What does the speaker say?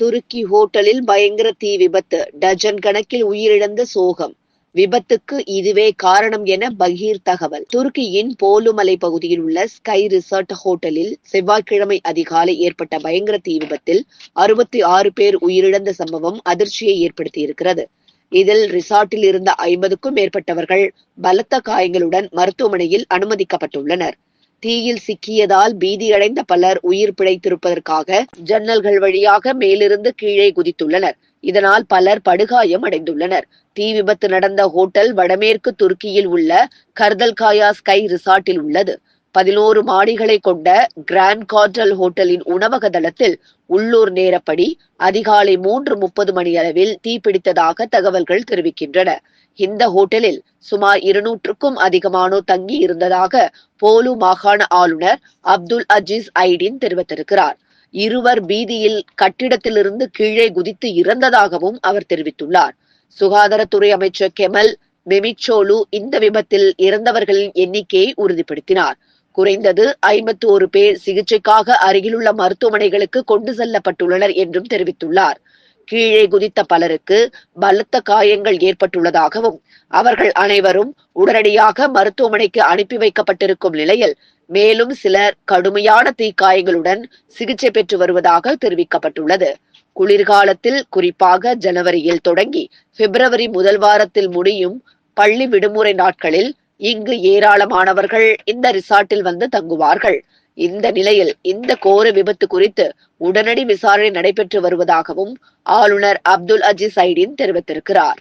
துருக்கி ஹோட்டலில் பயங்கர தீ விபத்து. டஜன் கணக்கில் உயிரிழந்த சோகம். விபத்துக்கு இதுவே காரணம் என பகீர் தகவல். துருக்கியின் போலுமலை பகுதியில் உள்ள ஸ்கை ரிசார்ட் ஹோட்டலில் செவ்வாய்க்கிழமை அதிகாலை ஏற்பட்ட பயங்கர தீ விபத்தில் அறுபத்தி ஆறு பேர் உயிரிழந்த சம்பவம் அதிர்ச்சியை ஏற்படுத்தியிருக்கிறது. இதில் ரிசார்ட்டில் இருந்த ஐம்பதுக்கும் மேற்பட்டவர்கள் பலத்த காயங்களுடன் மருத்துவமனையில் அனுமதிக்கப்பட்டுள்ளனர். தீயில் சிக்கியதால் பீதியடைந்த பலர் உயிர் பிழைத்திருப்பதற்காக ஜன்னல்கள் வழியாக மேலிருந்து கீழே குதித்துள்ளனர். இதனால் பலர் படுகாயம் அடைந்துள்ளனர். தீ விபத்து நடந்த ஹோட்டல் வடமேற்கு துருக்கியில் உள்ள கர்தல்காயா ஸ்கை ரிசார்ட்டில் உள்ளது. பதினோரு மாடிகளை கொண்ட கிராண்ட் கார்டல் ஹோட்டலின் உணவக தளத்தில் உள்ளூர் நேரப்படி அதிகாலை மூன்று முப்பது மணி அளவில் தீப்பிடித்ததாக தகவல்கள் தெரிவிக்கின்றன. இந்த ஹோட்டலில் சுமார் இருநூற்றுக்கும் அதிகமானோர் தங்கி இருந்ததாக போலு மாகாண ஆளுநர் அப்துல் அஜீஸ் ஐடின் தெரிவித்திருக்கிறார். இருவர் பீதியில் கட்டிடத்திலிருந்து கீழே குதித்து இறந்ததாகவும் அவர் தெரிவித்துள்ளார். சுகாதாரத்துறை அமைச்சர் கெமல் மெமிச்சோலு இந்த விபத்தில் இறந்தவர்களின் எண்ணிக்கையை உறுதிப்படுத்தினார். குறைந்தது ஐம்பத்தி ஒரு பேர் சிகிச்சைக்காக அருகிலுள்ள மருத்துவமனைகளுக்கு கொண்டு செல்லப்பட்டுள்ளனர் என்றும் தெரிவித்துள்ளார். கீழே குதித்த பலருக்கு பலத்த காயங்கள் ஏற்பட்டுள்ளதாகவும் அவர்கள் அனைவரும் உடனடியாக மருத்துவமனைக்கு அனுப்பி வைக்கப்பட்டிருக்கும் நிலையில் மேலும் சிலர் கடுமையான தீக்காயங்களுடன் சிகிச்சை பெற்று வருவதாக தெரிவிக்கப்பட்டுள்ளது. குளிர்காலத்தில் குறிப்பாக ஜனவரியில் தொடங்கி பிப்ரவரி முதல் வாரத்தில் முடியும் பள்ளி விடுமுறை நாட்களில் இங்கு ஏராளமானவர்கள் இந்த ரிசார்ட்டில் வந்து தங்குவார்கள். இந்த நிலையில் இந்த கோர விபத்து குறித்து உடனடி விசாரணை நடைபெற்று வருவதாகவும் ஆளுநர் அப்துல் அஜிஸ் ஐடின் தெரிவித்திருக்கிறார்.